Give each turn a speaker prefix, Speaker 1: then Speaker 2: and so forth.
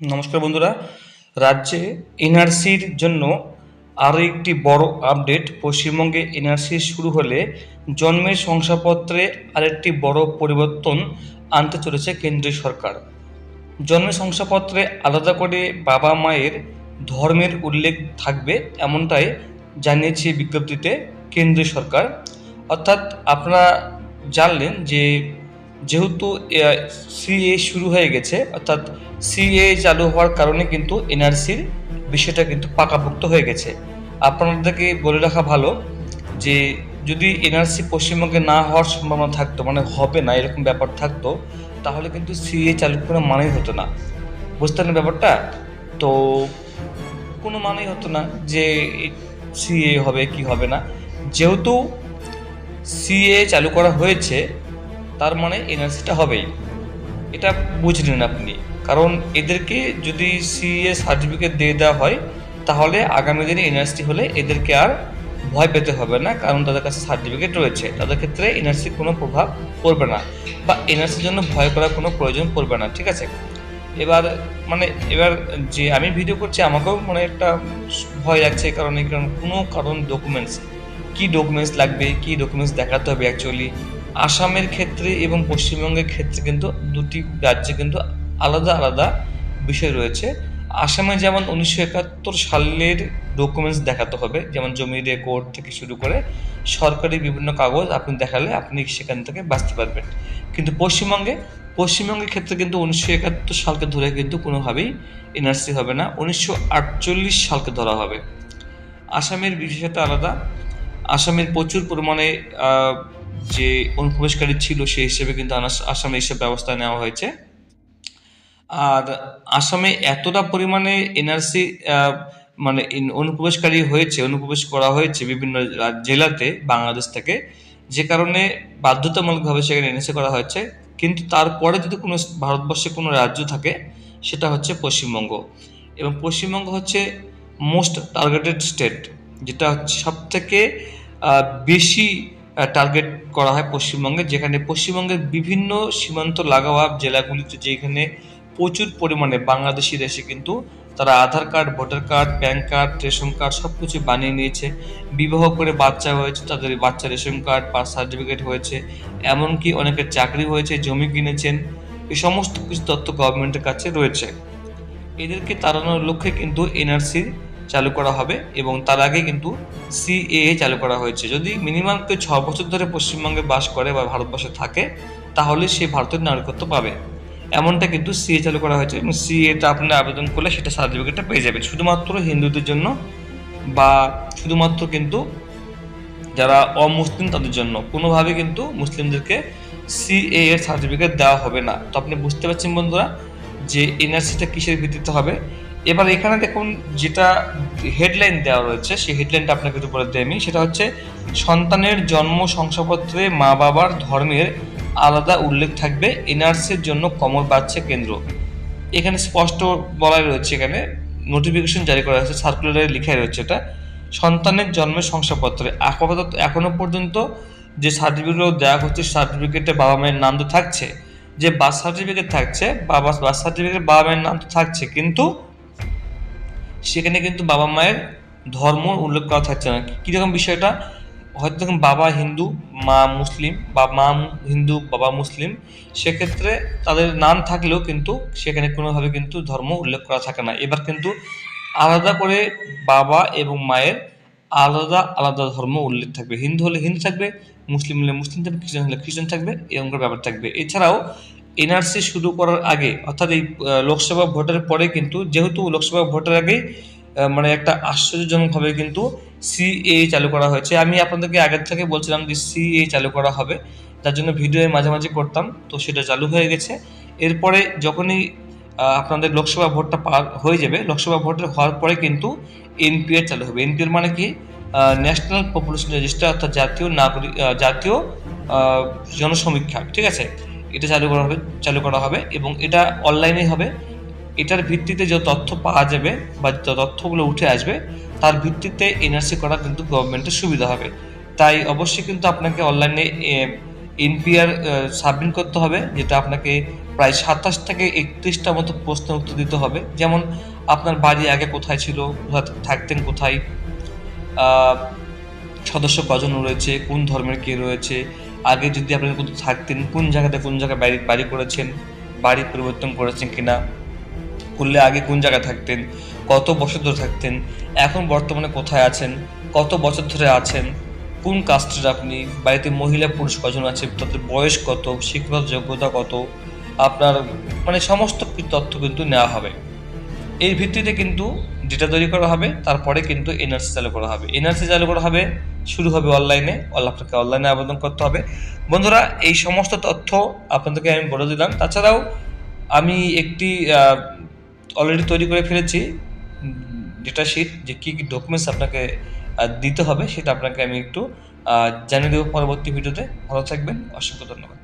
Speaker 1: নমস্কার বন্ধুরা। রাজ্যে এনআরসির জন্য আরও একটি বড় আপডেট। পশ্চিমবঙ্গে এনআরসি শুরু হলে জন্মের শংসাপত্রে আরেকটি বড় পরিবর্তন আনতে চলেছে কেন্দ্রীয় সরকার। জন্মের শংসাপত্রে আলাদা করে বাবা মায়ের ধর্মের উল্লেখ থাকবে এমনটাই জানিয়েছে বিজ্ঞপ্তিতে কেন্দ্রীয় সরকার। অর্থাৎ আপনারা জানলেন যে যেহেতু সিএ শুরু হয়ে গেছে, অর্থাৎ সিএ চালু হওয়ার কারণে কিন্তু এনআরসির বিষয়টা কিন্তু পাকাপোক্ত হয়ে গেছে। আপনাদেরকে বলে রাখা ভালো যে, যদি এনআরসি পশ্চিমবঙ্গে না হওয়ার সম্ভাবনা থাকতো মানে হবে না, এরকম ব্যাপার থাকতো, তাহলে কিন্তু সিএ চালু করা মানেই হতো না। বুঝতে পারলেন ব্যাপারটা? তো কোনো মানেই হতো না যে সিএ হবে কি হবে না। যেহেতু সিএ চালু করা হয়েছে তার মানে এনআরসিটা হবেই। এটা বুঝলেন আপনি। কারণ এদেরকে যদি সিএ সার্টিফিকেট দিয়ে দেওয়া হয়, তাহলে আগামী দিনে এনআরসি হলে এদেরকে আর ভয় পেতে হবে না, কারণ তাদের কাছে সার্টিফিকেট রয়েছে। তাদের ক্ষেত্রে এনআরসি কোনো প্রভাব পড়বে না বা এনআরসির জন্য ভয় করার কোনো প্রয়োজন পড়বে না, ঠিক আছে? এবার মানে এবার যে আমি ভিডিও করছি, আমাকেও মানে একটা ভয় লাগছে এই কারণ কোনো কারণ ডকুমেন্টস কী ডকুমেন্টস লাগবে, কী ডকুমেন্টস দেখাতে হবে অ্যাকচুয়ালি আসামের ক্ষেত্রে এবং পশ্চিমবঙ্গের ক্ষেত্রে কিন্তু দুটি রাজ্যে কিন্তু আলাদা আলাদা বিষয় রয়েছে। আসামে যেমন উনিশশো একাত্তর সালের ডকুমেন্টস দেখাতে হবে, যেমন জমি রেকর্ড থেকে শুরু করে সরকারি বিভিন্ন কাগজ আপনি দেখালে আপনি সেখান থেকে বাঁচতে পারবেন। কিন্তু পশ্চিমবঙ্গে, পশ্চিমবঙ্গের ক্ষেত্রে কিন্তু উনিশশো একাত্তর সালকে ধরে কিন্তু কোনোভাবেই এনআরসি হবে না, উনিশশো আটচল্লিশ সালকে ধরা হবে। আসামের বিষয়টা আলাদা, আসামের প্রচুর পরিমাণে যে অনুপ্রবেশকারী ছিল সেই হিসেবে কিন্তু আসামে এইসব ব্যবস্থা নেওয়া হয়েছে। আর আসামে এতটা পরিমাণে এনআরসি মানে অনুপ্রবেশকারী হয়েছে, অনুপ্রবেশ করা হয়েছে বিভিন্ন জেলাতে বাংলাদেশ থেকে, যে কারণে বাধ্যতামূলকভাবে সেখানে এনএসএ করা হয়েছে। কিন্তু তারপরে যদি কোনো ভারতবর্ষে কোনো রাজ্য থাকে, সেটা হচ্ছে পশ্চিমবঙ্গ। এবং পশ্চিমবঙ্গ হচ্ছে মোস্ট টার্গেটেড স্টেট, যেটা হচ্ছে সব থেকে বেশি টার্গেট করা হয় পশ্চিমবঙ্গে, যেখানে পশ্চিমবঙ্গের বিভিন্ন সীমান্ত লাগাওয়া জেলাগুলিতে যেখানে প্রচুর পরিমাণে বাংলাদেশিরা এসে কিন্তু তারা Aadhaar card, voter card, PAN card, ration card সব কিছু বানিয়ে নিয়েছে। বিবাহ করে বাচ্চা হয়েছে, তাদের বাচ্চা রেশন কার্ড পাস সার্টিফিকেট হয়েছে। এমনকি অনেকের চাকরি হয়েছে, জমি কিনেছেন। এই সমস্ত কিছু তথ্য গভর্নমেন্টের কাছে রয়েছে। এদেরকে তাড়ানোর লক্ষ্যে কিন্তু এনআরসি চালু করা হবে এবং তার আগে কিন্তু সিএএ চালু করা হয়েছে। যদি মিনিমাম কেউ ছ বছর ধরে পশ্চিমবঙ্গে বাস করে বা ভারতবর্ষে থাকে, তাহলে সে ভারতের নাগরিকত্ব পাবে। এমনটা কিন্তু সিএ চালু করা হয়েছে এবং সিএটা আপনি আবেদন করলে সেটা সার্টিফিকেটটা পেয়ে যাবেন। শুধুমাত্র হিন্দুদের জন্য বা শুধুমাত্র কিন্তু যারা অমুসলিম তাদের জন্য। কোনোভাবে কিন্তু মুসলিমদেরকে সিএ এর সার্টিফিকেট দেওয়া হবে না। তো আপনি বুঝতে পারছেন বন্ধুরা যে এনআরসিটা কিসের ভিত্তিতে হবে? এবার এখানে দেখুন যেটা হেডলাইন দেওয়া রয়েছে, সেই হেডলাইনটা আপনাকে একটু বলে দিই আমি। সেটা হচ্ছে, সন্তানের জন্ম শংসাপত্রে মা বাবার ধর্মের আলাদা উল্লেখ থাকবে, এনআরসির জন্য কমর বাড়ছে কেন্দ্র। এখানে স্পষ্ট বলাই রয়েছে এখানে নোটিফিকেশন জারি করা হয়েছে সার্কুলারে লেখাই রয়েছে এটা। সন্তানের জন্মের শংসাপত্রে, আপাতত এখনও পর্যন্ত যে সার্টিফিকেটগুলো দেওয়া হচ্ছে সার্টিফিকেটে বাবা মায়ের নাম তো থাকছে। যে বার্থ সার্টিফিকেট থাকছে, বাবা বার্থ সার্টিফিকেট বাবা মায়ের নাম তো থাকছে, কিন্তু সেখানে কিন্তু বাবা মায়ের ধর্ম উল্লেখ করা থাকছে না। কীরকম বিষয়টা? হয়তো দেখুন, বাবা হিন্দু, মা মুসলিম, বা মা হিন্দু, বাবা মুসলিম, সেক্ষেত্রে তাদের নাম থাকলেও কিন্তু সেখানে কোনোভাবে কিন্তু ধর্ম উল্লেখ করা থাকে না। এবার কিন্তু আলাদা করে বাবা এবং মায়ের আলাদা আলাদা ধর্ম উল্লেখ থাকবে। হিন্দু হলে হিন্দু থাকবে, মুসলিম হলে মুসলিম থাকবে, খ্রিস্টান হলে খ্রিস্টান থাকবে, এরকম করে ব্যাপার থাকবে। এছাড়াও এনআরসি শুরু করার আগে অর্থাৎ এই লোকসভা ভোটের পরে কিন্তু যেহেতু লোকসভা ভোটের আহ, মানে একটা আশ্চর্যজনকভাবে কিন্তু সিএ চালু করা হয়েছে। আমি আপনাদেরকে আগের থেকে বলছিলাম যে সিএ চালু করা হবে। তার জন্য ভিডিও মাঝে মাঝে করতাম তো সেটা চালু হয়ে গেছে। এরপরে যখনই আপনাদের লোকসভা ভোটটা পার হয়ে যাবে লোকসভা ভোটের হওয়ার পরে কিন্তু এনপিআর চালু হবে। এনপিআর মানে কি? ন্যাশনাল পপুলেশন রেজিস্টার অর্থাৎ জাতীয় নাগরিক জাতীয় জনসমীক্ষা ঠিক আছে? এটা চালু করা হবে, চালু করা হবে এবং এটা অনলাইনে হবে। এটার ভিত্তিতে যে তথ্য পাওয়া যাবে বা যে তথ্যগুলো উঠে আসবে, তার ভিত্তিতে এনআরসি করা কিন্তু গভর্নমেন্টের সুবিধা হবে। তাই অবশ্যই কিন্তু আপনাকে অনলাইনে এনপিআর সাবমিট করতে হবে, যেটা আপনাকে প্রায় সাতাশ থেকে একত্রিশটা মতো প্রশ্ন উত্তর দিতে হবে। যেমন, আপনার বাড়ি আগে কোথায় ছিল থাকতেন কোথায় সদস্য কজন রয়েছে, কোন ধর্মের কে রয়েছে আগে যদি আপনি কোথাও থাকতেন, কোন জায়গাতে, কোন জায়গায় বাড়ি বাড়ি করেছেন, বাড়ি পরিবর্তন করেছেন কিনা করলে আগে কোন জায়গায় থাকতেন, কত বছর ধরে থাকতেন, এখন বর্তমানে কোথায় আছেন, কত বছর ধরে আছেন, কোন কাস্টের আপনি, বাড়িতে মহিলা পুরুষ কজন আছে, তাদের বয়স কত, শিক্ষাগত যোগ্যতা কত, আপনার মানে সমস্ত তথ্য কিন্তু নেওয়া হবে। এর ভিত্তিতে কিন্তু ডেটা তৈরি করা হবে, তারপরে কিন্তু এনআরসি চালু করা হবে। এনআরসি চালু করা হবে, শুরু হবে অনলাইনে আপনাকে অনলাইনে আবেদন করতে হবে। বন্ধুরা, এই সমস্ত তথ্য আপনাদেরকে আমি বলে দিলাম। তাছাড়াও, আমি একটি অলরেডি তৈরি করে ফেলেছি ডেটা শিট যে কী কী ডকুমেন্টস আপনাকে দিতে হবে, সেটা আপনাকে আমি একটু জানিয়ে দেবো পরবর্তী ভিডিওতে। ভালো থাকবেন, অসংখ্য ধন্যবাদ।